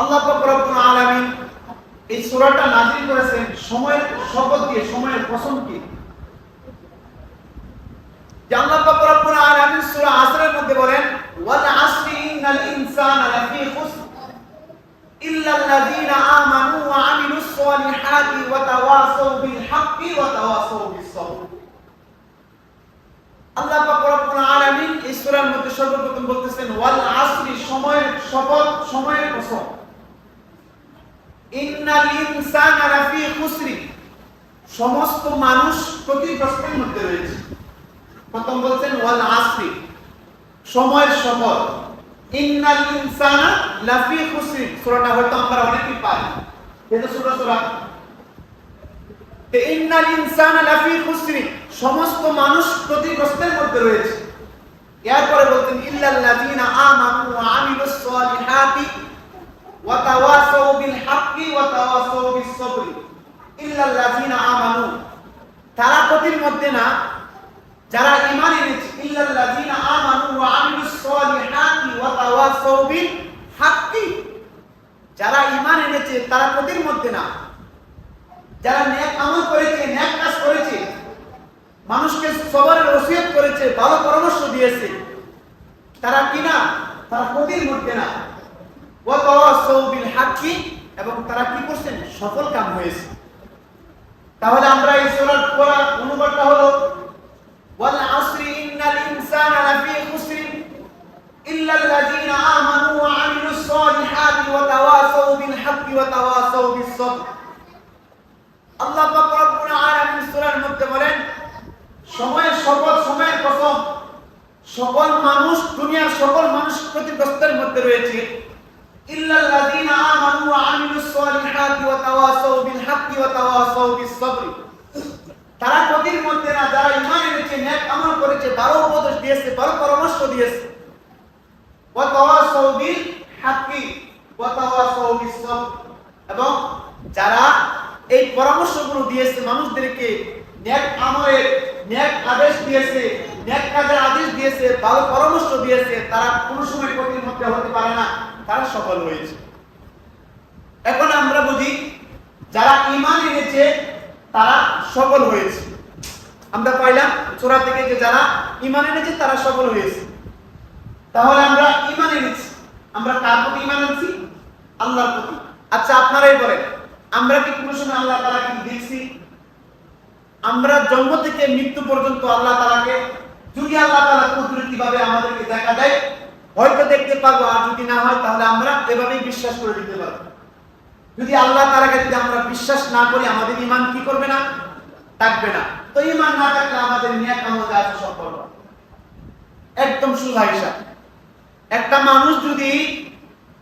আল্লাহ রব্বুল আলামিন এই সূরাটা নাযিল করেছেন সময়ের শপথ দিয়ে, সময়ের কসম কি আল্লাহ আলামিন সূরা আসরের মধ্যে বলেন, ওয়াল আসরি ইন্নাল ইনসানা লাফি খুসর ইল্লা আল্লাযীনা আমানু ওয়া আমিলুস সালিহাতি ওয়া তাওয়াসাউ বিল হাক্কি ওয়া তাওয়াসাউ বিস সাবর আল্লাহ পাক রব্বুল আলামিন মধ্যে সর্বপ্রথম বলতেছেন, ওয়াল আসরি, সময়ের শপথ, সময়ের কসম সমস্ত মানুষ ক্ষতিগ্রস্তের মধ্যে রয়েছে। প্রথম বলছেন, ওয়াল সময়ের ইন্নাল ইনসানা লাফি খুসরি। হয়তো আমরা পাই। এটা ইন্নাল ইনসানা লাফি খুসরি। সমস্ত মানুষ ক্ষতিগ্রস্তের মধ্যে রয়েছে। এরপরে বলতেন ইল্লাল্লাযীনা আমানু ওয়া আমিলুস সালিহাতি সাবরি যারা ঈমান এনেছে। তারা ক্ষতির মধ্যে না। যারা নেক আমল করেছে নেক কাজ করেছে, মানুষকে সবরের ওসিয়ত করেছে, ভালো পরামর্শ দিয়েছে, তারা কি না? তারা ক্ষতির মধ্যে না। বিল এবং তারা কি করছেন? সফল কাম হয়েছে। তাহলে আমরা এই সূরার পড়া অনুবাদটা হলো, ওয়াল আসরি ইন্নাল ইনসানা লাফি খুসর ইল্লা আল্লাযীনা আমানু ওয়া আমিলুস সালিহাতি ওয়া তাওয়াসাউ বিল হাক্কি ওয়া তাওয়াসাউ বিস সাবর আল্লাহ পাক রব্বুল আলামিন সূরার মধ্যে বলেন সময়ের শপথ, সময়ের কসম, সকল মানুষ, দুনিয়ার সকল মানুষ ক্ষতিগ্রস্তের মধ্যে রয়েছে। সালিহাতি ওয়া তাওয়াসাউ বিল হাক্কি ওয়া তাওয়াসাউ বিস সাবর তারা ক্ষতির মধ্যে না, যারা ঈমান এনেছে, নেক আমল করেছে, ভালো উপদেশ দিয়েছে, ভালো পরামর্শ দিয়েছে। ওয়া তাওয়াসাউ বিল হাক্কি ওয়া তাওয়াসাউ বিস সাবর এবং যারা এই পরামর্শগুলো দিয়েছে, মানুষদেরকে ন্যাক আমলের ন্যাক আদেশ দিয়েছে ন্যাক কাজের আদেশ দিয়েছে, ভালো পরামর্শ দিয়েছে, তারা কোনো সময় ক্ষতির মধ্যে হতে পারে না। তারা সফল হয়েছে। এখন আমরা বুঝি, যারা ইমান এনেছে, তারা সফল হয়েছে। আমরা পাইলাম চোরা থেকে যে যারা ইমান এনেছে, তারা সফল হয়েছে। তাহলে আমরা ঈমান এনেছি। আমরা কার প্রতি ঈমান এনেছি? আল্লাহর প্রতি। আচ্ছা আপনারাই বলেন, আমরা কি কোনো সময় আল্লাহ তাআলাকে দেখছি? আমরা জন্ম থেকে মৃত্যু পর্যন্ত আল্লাহ তাআলাকে, যদি আল্লাহ তাআলা কুদরতি ভাবে আমাদেরকে দেখা দেয় হয়তো দেখতে পারব আর যদি না হয়, তাহলে আমরা এভাবেই বিশ্বাস করে দিতে পারব। যদি আল্লাহ তাআলাকে যদি আমরা বিশ্বাস না করি, আমাদের ঈমান কি করবে না? থাকবে না। তো ঈমান না থাকলে আমাদের নিয়াত আমল যা আছে করব একদম সুজা হিসাব। একটা মানুষ যদি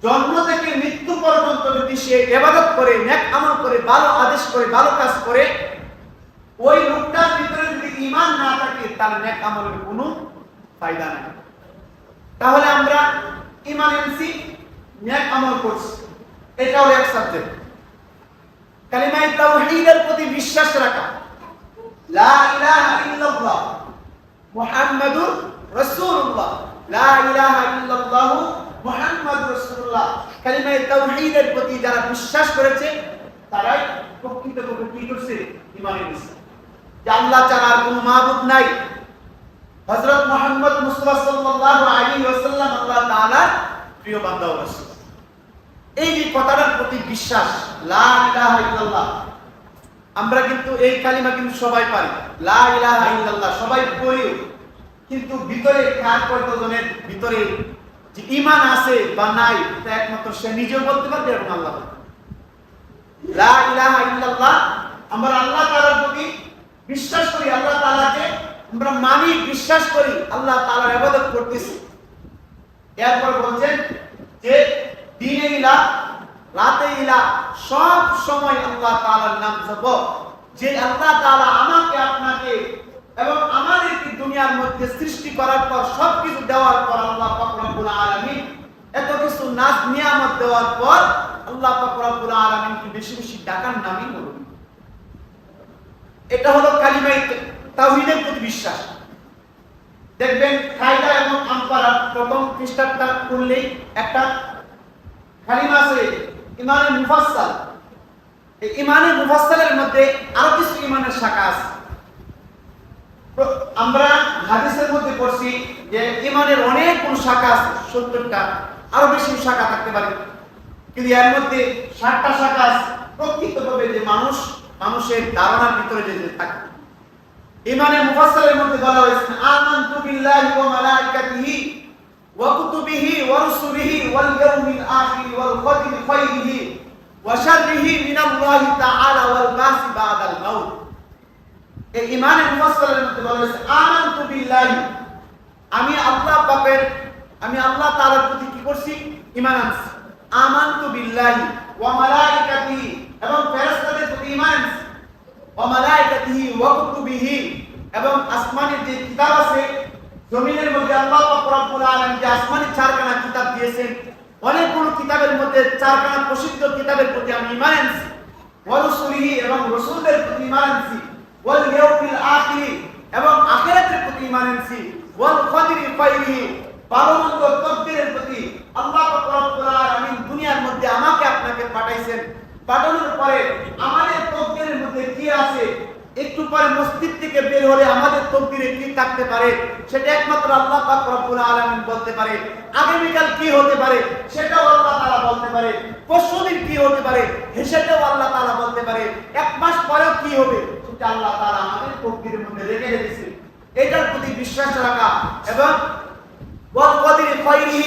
জন্ম থেকে মৃত্যু পর্যন্ত যদি সে এবাদত করে ন্যাক আমল করে, ভালো আদেশ করে, ভালো কাজ করে, ওই লোকটার ভিতরে যদি ইমান না থাকে তার ন্যাক আমলের কোনো ফায়দা নাই। তাহলে আমরা এনেছি নেক আমল করছি। এটা এক সাবজেক্ট কালিমা তাওহীদের প্রতি বিশ্বাস রাখা। লা ইলাহা ইল্লাল্লাহ, মুহাম্মাদুর রাসূলুল্লাহ। লা ইলাহা ইল্লাল্লাহু মুহাম্মদ রাসূলুল্লাহ। কালিমা তাওহীদের প্রতি যারা বিশ্বাস করেছে, তারাই প্রকৃতপক্ষে কি করছে? যে আল্লাহ ছাড়া আর কোনো মাবুদ নাই। হযরত মুহাম্মদ মুস্তাফা সাল্লাল্লাহু আলাইহি ওয়াসাল্লাম আল্লাহ তাআলার প্রিয় বান্দা ও রাসূল এই যে কথাটার প্রতি বিশ্বাস, লা ইলাহা ইল্লাল্লাহ, আমরা কিন্তু এই কালিমা কিন্তু সবাই পারি। লা ইলাহা ইল্লাল্লাহ, সবাই পড়িও। কিন্তু ভিতরে কার কতজনের ভিতরে যে ঈমান আছে বা নাই, তা একমাত্র সে নিজেও বলতে পারবে এবং আল্লাহ লা ইলাহা ইল্লাল্লাহ, আমরা আল্লাহ তাআলার প্রতি বিশ্বাস করি, আল্লাহ তাআলাকে আমরা মানি, বিশ্বাস করি, আল্লাহ তাআলার ইবাদত করতেছি। এরপর বলছেন যে, দিনে ইলা, রাতে ইলা, সব সময় আল্লাহ তাআলার নাম জপ। যে আল্লাহ তাআলা আমাকে, আপনাকে এবং আমাদেরকে দুনিয়ার মধ্যে সৃষ্টি করার পর, সবকিছু দেওয়ার পর আল্লাহ পাক রব্বুল আলামিন, এত কিছু নাজ, নিয়ামত দেওয়ার পর আল্লাহ পাক রব্বুল আলামিন কি বেশি বেশি ডাকার নামই হলো এটা হলো কালিমায়ে তাওহীদের প্রতি বিশ্বাস। দেখবেন কায়দা এবং আমপারা প্রথম পৃষ্ঠাটা করলেই একটা কালিমা আছে ইমানে মুফাসসাল। এই ইমানে মুফাসসালের মধ্যে আরও কিছু ইমানের শাখা আছে। আমরা হাদিসের মধ্যে পড়ছি যে ইমানের অনেক কোন শাখা আছে, সত্তরটা, আরও বেশি শাখা থাকতে পারে। কিন্তু এর মধ্যে ষাটটা শাখা আছে। প্রকৃতভাবে যে মানুষ, মানুষের ধারণার ভিতরে যে থাকে। ইমানে মুফাসসালের মধ্যে বলা হয়েছে, আমানতু বিল্লাহি ওয়া মালাইকাতিহি ওয়া কুতুবিহি ওয়া রুসুলিহি ওয়াল ইয়াউমিল আখির ওয়াল কদরি খাইরিহি ওয়া শাররিহি মিনাল্লাহি তাআলা ওয়াল বাসি বাদাল মাউত। এই ইমানে মুফাসসালের মধ্যে বলা হয়েছে, আমানতু বিল্লাহি, আমি আল্লাহ পাকের, আমি আল্লাহ তাআলার প্রতি কি করছি? ঈমান আনছি। আমানতু বিল্লাহি ওয়া মালাইকাতিহি, এবং ফেরেশতাদের প্রতি ঈমান আনছি। ওয়া কুতুবিহি। এবং আসমানের যে কিতাব আছে, জমিনের মধ্যে আল্লাহ পাক রব্বুল আলামিন যে চারখানা কিতাব দিয়েছেন, অনেকগুলো কিতাবের মধ্যে চারখানা প্রসিদ্ধ কিতাবের প্রতি আমি ঈমান আনছি ওয়া রুসুলিহি এবং প্রতি ঈমান আনছি ওয়াল ইয়াউমিল আখির এবং আখিরাতের প্রতি ঈমান আনছি ওয়াল তকদিরের প্রতি আল্লাহ পাক রব্বুল আলামিন দুনিয়ার মধ্যে আমাকে আপনাকে পাঠাইছেন। পাঠানোর পরে আমাদের তকদিরের মধ্যে কি আছে? একটু পরে মসজিদ থেকে বের হলে আমাদের তকদিরে কি থাকতে পারে? সেটা একমাত্র আল্লাহ পাক রব্বুল আলামিন বলতে পারে। আগামীকাল কি হতে পারে? সেটাও আল্লাহ তাআলা বলতে পারে। পরশুদিন কি হতে পারে? সেটাও আল্লাহ তাআলা বলতে পারে। এক মাস পরেও কি হবে? সেটা আল্লাহ তাআলা আমাদের তকদিরের মধ্যে রেখে দিয়েছে। এটার প্রতি বিশ্বাস রাখা এবং ওয়াদির খায়রি